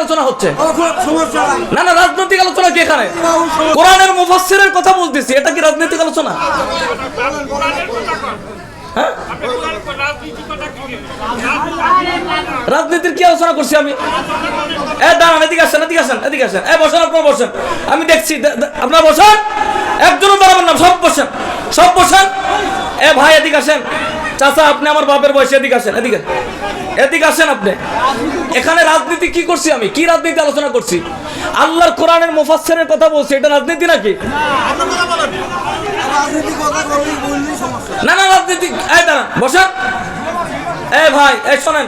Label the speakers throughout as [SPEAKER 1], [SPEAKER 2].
[SPEAKER 1] আলোচনা হচ্ছে। না না, রাজনৈতিক আলোচনা কি এখানে? কোরআনের মুফাসসিরের কথা বলতেছি, এটা কি রাজনৈতিক আলোচনা? হ্যাঁ? রাজনীতির কি আলোচনা করছি আমি? এ, দাঁড়ান, এদিকে আসেন এদিকে আসেন এদিকে আসেন। এ, বসেন, আপনারা বসেন। আমি দেখছি আপনারা বসেন। একজনও দাঁড়াবেন না, সব বসেন। সব বসেন। এ, ভাই, এদিকে আসেন। চাচা, আপনি আমার বাপের বয়সে এদিকে আসেন, এদিকে। এদিকে আসেন আপনি। এখানে রাজনীতি কি করছি আমি? কি রাজনীতি আলোচনা করছি? আল্লাহর কোরআনের মুফাসসিরের কথা বলছি, এটা রাজনীতি নাকি? না না, রাজনীতি, এই দাঁড়ান, বসেন। এ ভাই, এই শোনেন।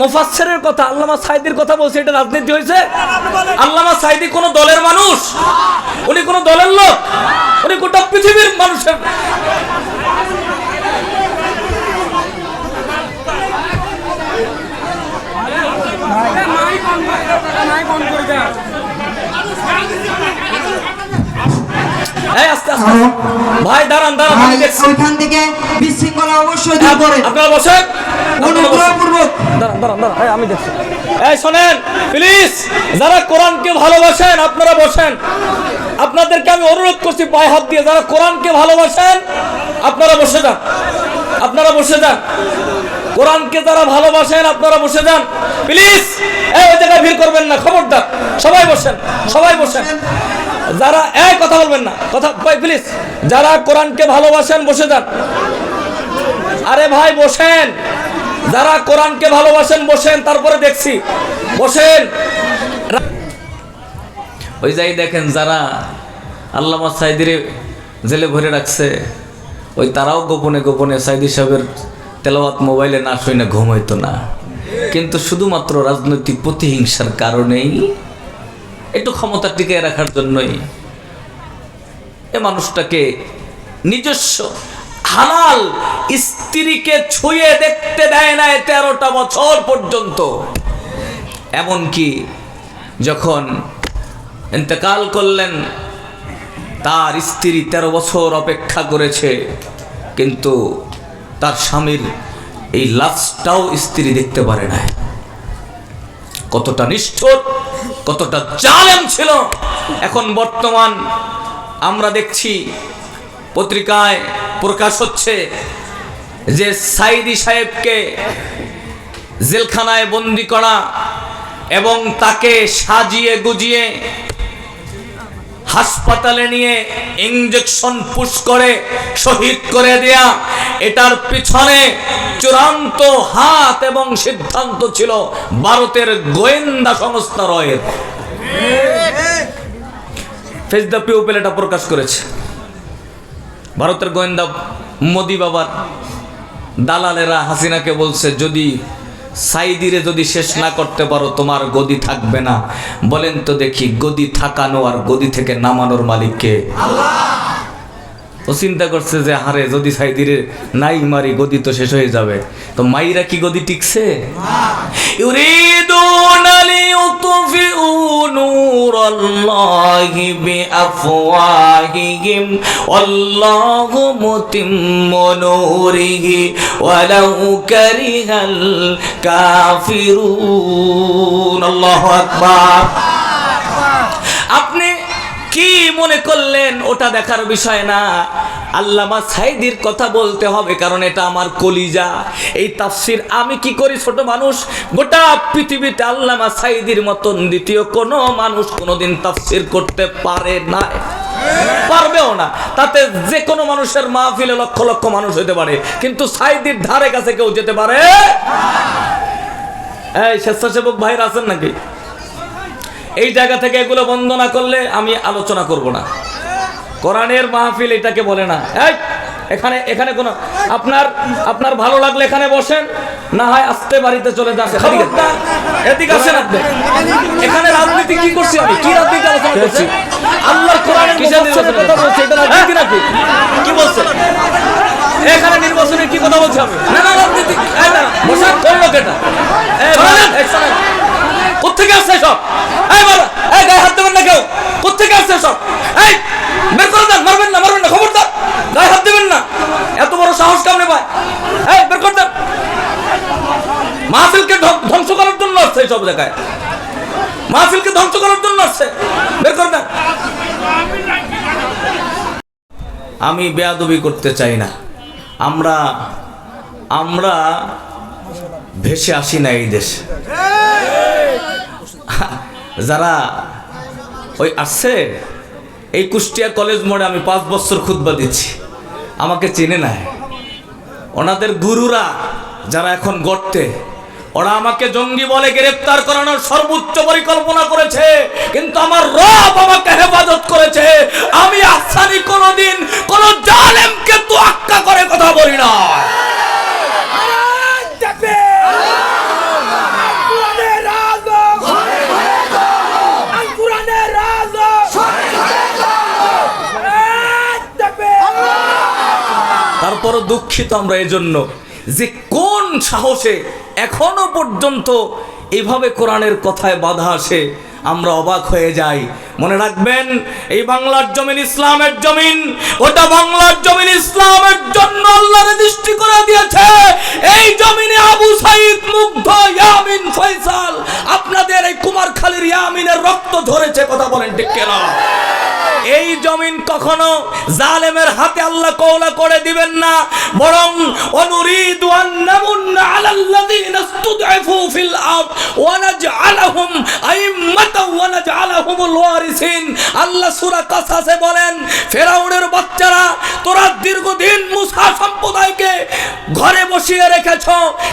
[SPEAKER 1] মুফাসসিরের কথা, আল্লামা সাইদির কথা বলছি, এটা রাজনীতি হয়েছে? আল্লামা সাইদি কোন দলের মানুষ? উনি কোন দলের লোক? উনি গোটা পৃথিবীর মানুষের এই আস্তে আস্তে ভাই দাঁড়ান দাঁড়ান
[SPEAKER 2] ভাই
[SPEAKER 1] দেখছি।
[SPEAKER 2] ওইখান থেকে বিশৃঙ্খলা অবশ্যই দূর করে।
[SPEAKER 1] আপনারা বসেন। আপনারা বসেন।
[SPEAKER 2] অনুগ্রহপূর্বক।
[SPEAKER 1] দাঁড়ান দাঁড়ান দাঁড়ান আমি দেখছি। এই শোনেন প্লিজ যারা কোরআনকে ভালোবাসেন আপনারা বসেন। আপনাদেরকে আমি অনুরোধ করছি পায়ে হাত দিয়ে যারা কোরআনকে ভালোবাসেন আপনারা বসে যান। আপনারা বসে যান। কোরআনকে যারা ভালোবাসেন, আপনারা বসে যান। প্লিজ এই ওই জায়গায় ভিড় করবেন না, খবরদার। সবাই বসেন সবাই বসেন। যারা, এই কথা বলবেন না, কথা প্লিজ যারা কোরআনকে ভালোবাসেন, বসে যান। আরে ভাই, বসেন। যারা কোরআনকে ভালোবাসেন, বসেন, তারপরে দেখছি। বসেন। ওই যাই দেখেন, যারা আল্লামা সাইদিরে জেলে ভরে রাখছে, ওই তারাও গোপনে গোপনে সাইদি সাহেবের তেলাওয়াত মোবাইলে না শুনে ঘুম হইতো না। কিন্তু শুধুমাত্র রাজনৈতিক প্রতিহিংসার কারণেই একটু ক্ষমতা টিকিয়ে রাখার জন্যই এ মানুষটাকে নিজস্ব হালাল স্ত্রীকে ছুঁয়ে দেখতে দেয় না তেরোটা বছর পর্যন্ত। এমনকি যখন ইন্তেকাল করলেন, তার স্ত্রী তেরো বছর অপেক্ষা করেছে, কিন্তু তার স্বামীর এই লাশটাও স্ত্রী দেখতে পারে না কতটা নিষ্ঠুর, কতটা জালেম ছিল। এখন বর্তমান আমরা দেখছি পত্রিকায় প্রকাশ হচ্ছে যে সাইদি সাহেবকে জেলখানায় বন্দি করা এবং তাকে সাজিয়ে গুজিয়ে হাসপাতালে নিয়ে ইঞ্জেকশন পুশ করে, শহীদ করে দেয়া। এটার পিছনে চূড়ান্ত হাত এবং সিদ্ধান্ত ছিল ভারতের গোয়েন্দা সংস্থা রয়ের। ফেস দ্য পিউপেল এটা প্রকাশ করেছে। ভারতের গোয়েন্দা মোদি বাবার দালালেরা হাসিনাকে বলছে, যদি সাইদিরে যদি শেষ না করতে পারো, তোমার গদি থাকবে না। বলেন তো দেখি, গদি থাকানো আর গদি থেকে নামানোর মালিককে ও চিন্তা করছে যে হারে যদি সাইদিরে নাই মারি, গদি তো শেষ হয়ে যাবে। তো মাইরা কি গদি টিকছে? কাফিরুন। কি মনে করলেন? ওটা দেখার বিষয় না। আল্লামা সাইদির কথা বলতে হবে, কারণ এটা আমার কলিজা। এই তাফসির আমি কি করি ছোট মানুষ? গোটা পৃথিবীতে আল্লামা সাইদির মতন দ্বিতীয় কোনো মানুষ কোনোদিন তাফসির করতে পারে না। পারবেও না। তাতে যে কোনো মানুষের মাহফিলে লক্ষ লক্ষ মানুষ হতে পারে। কিন্তু সাইদির ধারে কাছে কেউ যেতে পারে? এই স্বেচ্ছাসেবক ভাইরা আছেন নাকি? এই জায়গা থেকে এগুলো বন্ধ না করলে আমি আলোচনা করব না। কোরআনের মাহফিল এটাকে বলে না। এই এখানে এখানে কোনো আপনার আপনার ভালো লাগলে এখানে বসেন না হয় আস্তে বাড়িতে চলে যান। এদিকে আসেন। আপনি। এখানে রাজনীতি কি করছি আমি? কি রাজনীতি আলোচনা করছি? আল্লাহর কোরআনের কথা বলছি এটা রাজনীতি নাকি? কি বলছে? এখানে নির্বাচনের কি কথা বলছি আমি? না না রাজনীতি বসেন কোন লোক কোথেকে আসছে সব এই বাবা এই গায়ে হাত দেবেন না কেউ। কোথেকে আসছে সব এই, বের করে দেন, মারবেন না মারবেন না, খবরদার। গায়ে হাত দেবেন না। এত বড় সাহস কামনে পায়। এই, বের করে দেন। মাহফিলকে ধ্বংস করার জন্য আসছে সব জায়গায়। মাহফিলকে ধ্বংস করার জন্য আসছে। বের করে দেন। আমি বেয়াদবি করতে চাই না। আমরা আমরা ভেসে আসি না এই দেশে। যারা ওই আসছে এই কুষ্টিয়া কলেজ মোড়ে আমি পাঁচ বছর খুতবা দিচ্ছি। আমাকে চেনে নাই ওনাদের গুরুরা যারা এখন গড়তে ওরা আমাকে জঙ্গি বলে গ্রেফতার করানোর সর্বোচ্চ পরিকল্পনা করেছে, কিন্তু আমার রব আমাকে হেফাজত করেছে। আমি আসানি কোনোদিন কোন জালেমকে তো আক্কা করে কথা বলি না। তারপরও দুঃখিত আমরা এজন্য যে কোন সাহসে এখনও পর্যন্ত এইভাবে কোরআনের কথায় বাধা আসে, আমরা অবাক হয়ে যাই। মনে রাখবেন, এই বাংলার জমিন ইসলামের জমিন, ওটা বাংলার জমিন ইসলামের জন্য আল্লাহর দৃষ্টি করে দিয়েছে। এই জমিনে আবু সাইদ মুগ্ধ ইয়ামিন ফয়সাল, আপনাদের এই কুমারখালীর ইয়ামিনের রক্ত ঝরেছে, কথা বলেন ঠিক কেনা? এই জমিন কখনো জালেমের হাতে আল্লাহ কওলা করে দিবেন না, বরং অনুরিদু আন নামুন্না আলাল্লাযীনা ইসতুদঈফু ফিল আরদ ওয়া নাজআলাহুম আইম্মাতাও ওয়া নাজআলাহুমুল ওয়ারিসিন। আল্লাহ সূরা কাসাসে বলেন, ফেরাউনের বাচ্চারা, তোরা দীর্ঘদিন মুসা সম্প্রদায়কে ঘরে বসিয়ে রেখেছ,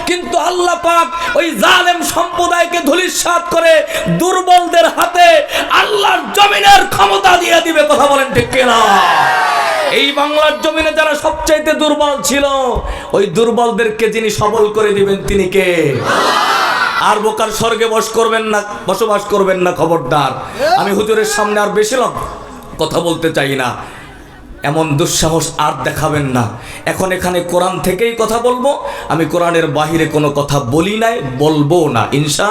[SPEAKER 1] কিন্তু আল্লাহ পাক ওই জালেম সম্প্রদায়কে ধূলিসাৎ করে দুর্বলদের হাতে আল্লাহর জমিনের ক্ষমতা দিয়ে দিবে, কথা বলেন ঠিক কিনা? এই বাংলার জমিনে যারা সবচাইতে দুর্বল ছিল, ওই দুর্বলদেরকে যিনি সবল করে দিবেন তিনি কে? আর বোকার স্বর্গে বস করবেন না, বসবাস করবেন না, খবরদার। আমি হুজুরের সামনে আর বেশি লোক কথা বলতে চাই না। এমন দুঃসাহস আর দেখাবেন না। এখন এখানে কোরআন থেকেই কথা বলব। আমি কোরআনের বাহিরে কোনো কথা বলি নাই, বলব না। ইনশা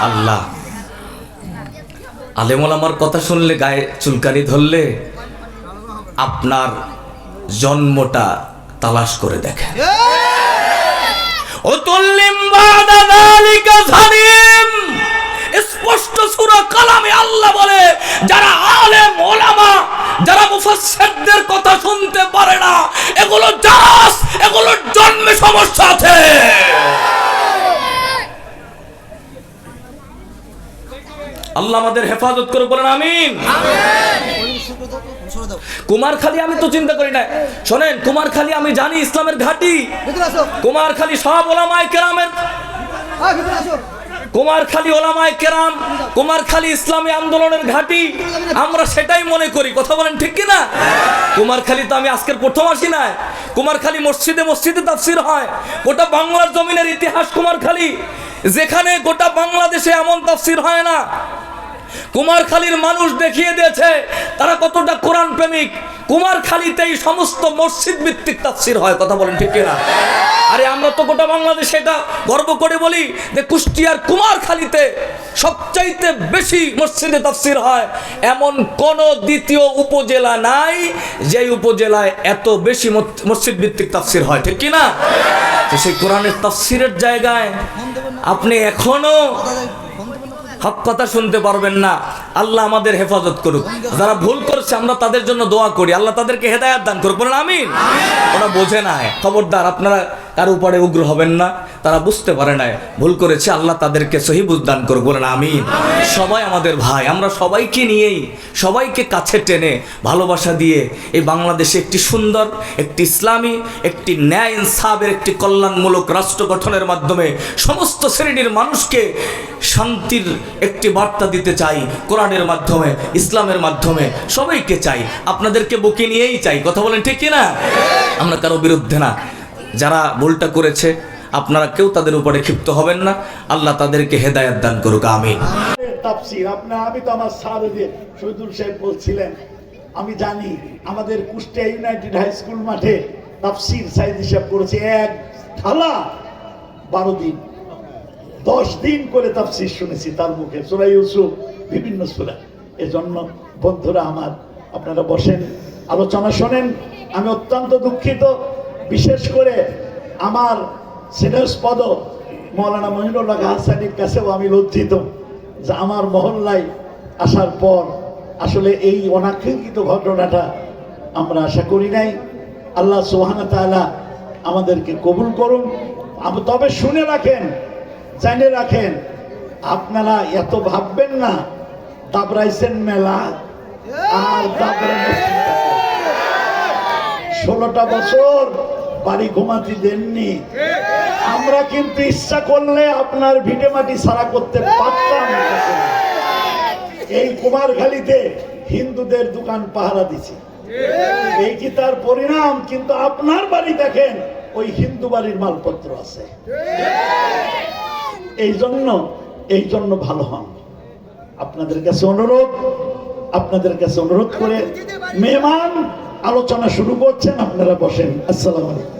[SPEAKER 1] আল্লাহ। আলেমল আমার কথা শুনলে গায়ে চুলকানি ধরলে আপনার জন্মটা তালাশ করে জালিম। স্পষ্ট সূরা কালামে আল্লাহ বলে, যারা আলেম মুফাসসিরদের কথা শুনতে পারে না। এগুলো জাস এগুলোর জন্মে সমস্যা আছে। আল্লাহ আমাদের হেফাজত করে বলেন আমিন। কুমারখালী আমি তো চিন্তা করি না। শোনেন কুমারখালী আমি জানি ইসলামের ঘাঁটি। কুমারখালী সব ওলামায় কেরামের কুমারখালী ওলামায় কেরাম, কুমারখালী ইসলামী আন্দোলনের ঘাঁটি, আমরা সেটাই মনে করি। কথা বলেন ঠিক কি না কুমারখালী তো আমি আজকের প্রথম আসি না কুমারখালী মসজিদে মসজিদে তাফসির হয়। গোটা বাংলার জমিনের ইতিহাস কুমারখালী। যেখানে গোটা বাংলাদেশে এমন তাফসির হয় না। কুমারখালীর মানুষ দেখিয়ে দিয়েছে, তারা কতটা কোরআন প্রেমিক। কুমারখালীতেই সমস্ত মসজিদ ভিত্তিক তাফসির হয়, কথা বলেন ঠিক কিনা? আরে আমরা তো গোটা বাংলাদেশে এটা গর্ব করে বলি যে কুষ্টিয়ার কুমারখালীতে সবচাইতে বেশি মসজিদে তাফসির হয়। এমন কোন দ্বিতীয় উপজেলা নাই যে উপজেলায় এত বেশি মসজিদ ভিত্তিক তাফসির হয়, ঠিক কিনা? তো সেই কোরআনের তাফসিরের জায়গায় আপনি এখনও হক কথা শুনতে পারবেন না। আল্লাহ আমাদের হেফাজত করুক। যারা ভুল করছে আমরা তাদের জন্য দোয়া করি। আল্লাহ তাদেরকে হেদায়াত দান করুক। বলেন আমিন। ওরা বোঝে না। খবরদার আপনারা কারও উপরে উগ্র হবেন না। তারা বুঝতে পারে না ভুল করেছে, আল্লাহ তাদেরকে সহি দান করুক। বলেন, আমিন। সবাই আমাদের ভাই, আমরা সবাইকে নিয়েই, সবাইকে কাছে টেনে ভালোবাসা দিয়ে এই বাংলাদেশে একটি সুন্দর, একটি ইসলামী, একটি ন্যায় ইনসাফের, একটি কল্যাণমূলক রাষ্ট্র গঠনের মাধ্যমে সমস্ত শ্রেণির মানুষকে শান্তির একটি বার্তা দিতে চাই। কোরআনের মাধ্যমে, ইসলামের মাধ্যমে সবাইকে চাই। আপনাদেরকে বুকে নিয়েই চাই। কথা বলেন ঠিক না আমরা কারও বিরুদ্ধে না। যারা ভুলটা করেছে, আপনারা কেউ তাদের উপরে ক্ষিপ্ত হবেন না। আল্লাহ তাদেরকে হেদায়ত দান করুক
[SPEAKER 3] আপনার আমি তো আমার স্যার শহীদুল সাহেব বলছিলেন। আমি জানি আমাদের কুষ্টিয়া ইউনাইটেড হাই স্কুল মাঠে তাফসির সাইদ হিসাব করেছে এক থালা বারো দিন। দশ দিন করে তাফসির শুনেছি তার মুখে। সুরা ইউসুফ, বিভিন্ন সুরা। এজন্য বন্ধুরা আমার, আপনারা বসেন, আলোচনা শোনেন। আমি অত্যন্ত দুঃখিত বিশেষ করে আমার স্নেহস্পদ মৌলানা মহিনুল্লাহ হাসানির কাছেও আমি লজ্জিত যে আমার মহল্লায় আসার পর আসলে এই অনাকাঙ্ক্ষিত ঘটনাটা আমরা আশা করি নাই। আল্লাহ সোহানা তাআলা আমাদেরকে কবুল করুন। তবে শুনে রাখেন, জানে রাখেন, আপনারা এত ভাববেন না দাবরাইছেন মেলা আর ষোলোটা বছর বাড়ি ঘুমাতে দেননি। আমরা কিন্তু ইচ্ছা করলে আপনার ভিটে মাটি সারা করতে পারতাম এই কুমারখালীতে হিন্দুদের দোকান পাহারা দিছি। এই কি তার পরিণাম? কিন্তু আপনার বাড়ি দেখেন, ওই হিন্দু বাড়ির মালপত্র আছে। এই জন্য এই জন্য ভালো হন। আপনাদের কাছে অনুরোধ, আপনাদের কাছে অনুরোধ করে, মেহমান আলোচনা শুরু করছেন আপনারা বসেন। আসসালাম আলাইকুম।